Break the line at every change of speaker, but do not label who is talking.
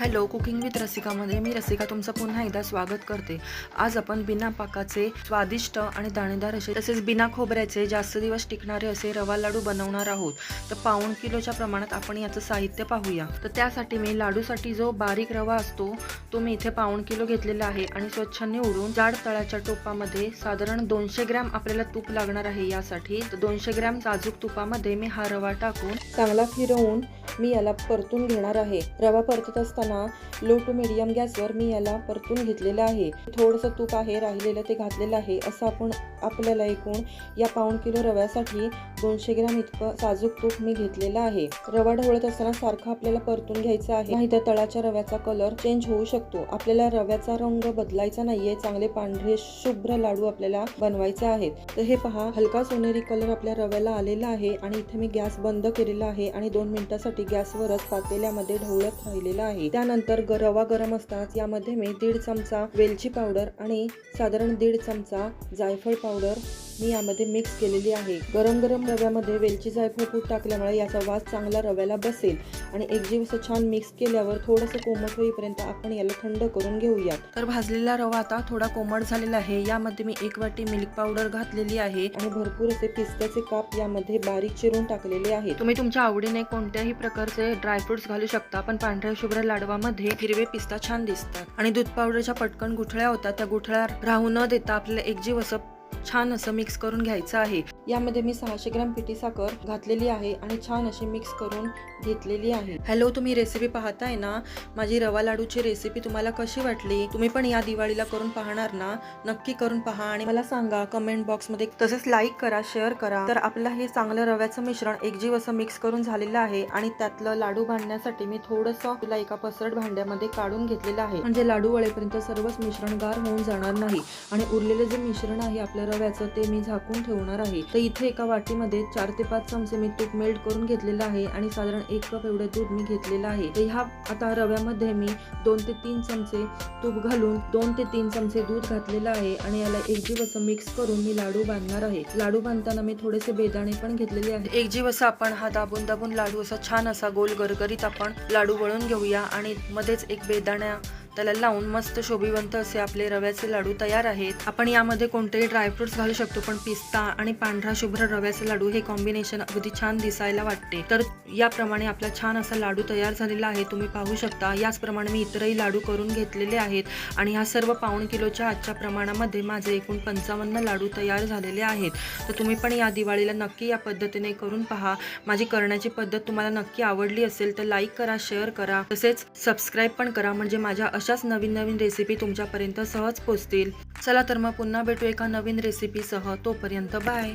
Hello cooking with रसिकामध्ये मी रसिका तुमचं पुन्हा एकदा स्वागत करते. आज आपण बिना पाकाचे स्वादिष्ट आणि दाणेदार असे तसेच बिना खोबऱ्याचे जास्त दिवस टिकणारे असे रवा लाडू बनवणार आहोत. तर पाऊण किलोच्या प्रमाणात आपण याचं साहित्य पाहूया. तर त्यासाठी मी लाडूसाठी जो बारीक रवा असतो तो मी इथे पाऊण किलो घेतलेला आहे आणि स्वच्छ निवडून जाड तळाच्या टोपामध्ये साधारण दोनशे ग्रॅम आपल्याला तूप लागणार आहे यासाठी. तर दोनशे ग्रॅम साजूक तुपामध्ये मी हा रवा टाकून चांगला फिरवून मी याला परतून घेणार आहे. रवा परतत असताना लो टू मिडियम गॅसवर मी याला परतून घेतलेलं आहे. थोडंसं तूप आहे राहिलेलं ते घातलेलं आहे. असं आपण आपल्याला एकूण या पाऊण किलो रव्यासाठी दोनशे ग्रॅम इतकं साजूक तूप मी घेतलेलं आहे. रवा ढवळत असताना सारखं आपल्याला परतून घ्यायचं आहे. नाही तर तळाच्या रव्याचा कलर चेंज होऊ शकतो. आपल्याला रव्याचा रंग बदलायचा नाहीये. चांगले पांढरे शुभ्र लाडू आपल्याला बनवायचे आहेत. तर हे पहा हलका सोनेरी कलर आपल्या रव्याला आलेला आहे आणि इथे मी गॅस बंद केलेला आहे आणि दोन मिनिटासाठी गॅसवरच पातेल्यामध्ये ढवळत राहिलेला आहे. त्यानंतर ग- रवा गरम असताच यामध्ये मी दीड चमचा वेलची पावडर आणि साधारण दीड चमचा जायफळ पावडर मी यामध्ये मिक्स केलेली आहे. गरम गरम रव्यामध्ये वेलची जायफळ पूड टाकल्यामुळे याचा वास चांगला रव्याला बसेल. आणि एकजीव असं छान मिक्स केल्यावर थोडंसं कोमट होईपर्यंत आपण याला थंड करून घेऊयात. तर भाजलेला रवा आता थोडा कोमट झालेला आहे. यामध्ये मी एक वाटी मिल्क पावडर घातलेली आहे. आणि भरपूर असे पिस्त्याचे काप यामध्ये बारीक चिरून टाकलेले आहे तुम्ही तुमच्या आवडीने कोणत्याही प्रकारचे ड्रायफ्रुट्स घालू शकता पण पांढऱ्या शुभ्र लाडवामध्ये हिरवे पिस्ता छान दिसतात. आणि दूध पावडरच्या पटकन गुठळ्या होतात. त्या गुठळ्या राहू न देता आपल्याला एकजीव असं छान असं मिक्स करून घ्यायचं आहे. यामध्ये मी सहाशे ग्रॅम पिठी साखर घातलेली आहे आणि छान अशी मिक्स करून घेतलेली आहे. हॅलो तुम्ही रेसिपी पाहताय ना? माझी रवा लाडूची रेसिपी तुम्हाला कशी वाटली? तुम्ही पण या दिवाळीला करून पाहणार ना? नक्की करून पहा आणि मला सांगा कमेंट बॉक्समध्ये तसेच लाईक करा शेअर करा. तर आपलं हे चांगलं रव्याचं मिश्रण एकजीव असं मिक्स करून झालेलं आहे आणि त्यातलं लाडू बांधण्यासाठी मी थोडंसं तुला एका पसरट भांड्यामध्ये काढून घेतलेलं आहे. म्हणजे लाडू वळेपर्यंत सर्वच मिश्रण गार होऊन जाणार नाही आणि उरलेलं जे मिश्रण आहे आपल्या रव्याचं ते मी झाकून ठेवणार आहे. तर इथे एका वाटीमध्ये चार ते पाच चमचे मी तूप मेल्ट करून घेतलेलं आहे आणि साधारण एक कप एवढं दूध मी घेतलेलं आहे. तर ह्या आता रव्यामध्ये मी दोन ते तीन चमचे तूप घालून दोन ते तीन चमचे दूध घातलेलं आहे आणि याला एकजीव असं मिक्स करून मी लाडू बांधणार आहे. लाडू बांधताना मी थोडेसे बेदाणे पण घेतलेले आहे एकजीव असं आपण हा दाबून दाबून लाडू असा छान असा गोल गरगरीत आपण लाडू वळून घेऊया आणि मध्येच एक बेदाण्या त्याला लावून मस्त शोभिवंत असे आपले रव्याचे लाडू तयार आहेत. आपण यामध्ये कोणतेही ड्रायफ्रुट्स घालू शकतो पण पिस्ता आणि पांढरा शुभ्र रव्याचे लाडू हे कॉम्बिनेशन अगदी छान दिसायला वाटते. तर याप्रमाणे आपला छान असा लाडू तयार झालेला आहे तुम्ही पाहू शकता. याचप्रमाणे मी इतरही लाडू करून घेतलेले आहेत आणि ह्या सर्व पाऊण किलोच्या आजच्या प्रमाणामध्ये माझे एकूण पंचावन्न लाडू तयार झालेले आहेत. तर तुम्ही पण या दिवाळीला नक्की या पद्धतीने करून पहा. माझी करण्याची पद्धत तुम्हाला नक्की आवडली असेल तर लाईक करा शेअर करा. तसेच सबस्क्राईब पण करा. म्हणजे माझ्या अशाच नवीन नवीन रेसिपी तुमच्यापर्यंत सहज पोचतील. चला तर मग पुन्हा भेटू एका नवीन रेसिपीसह तोपर्यंत बाय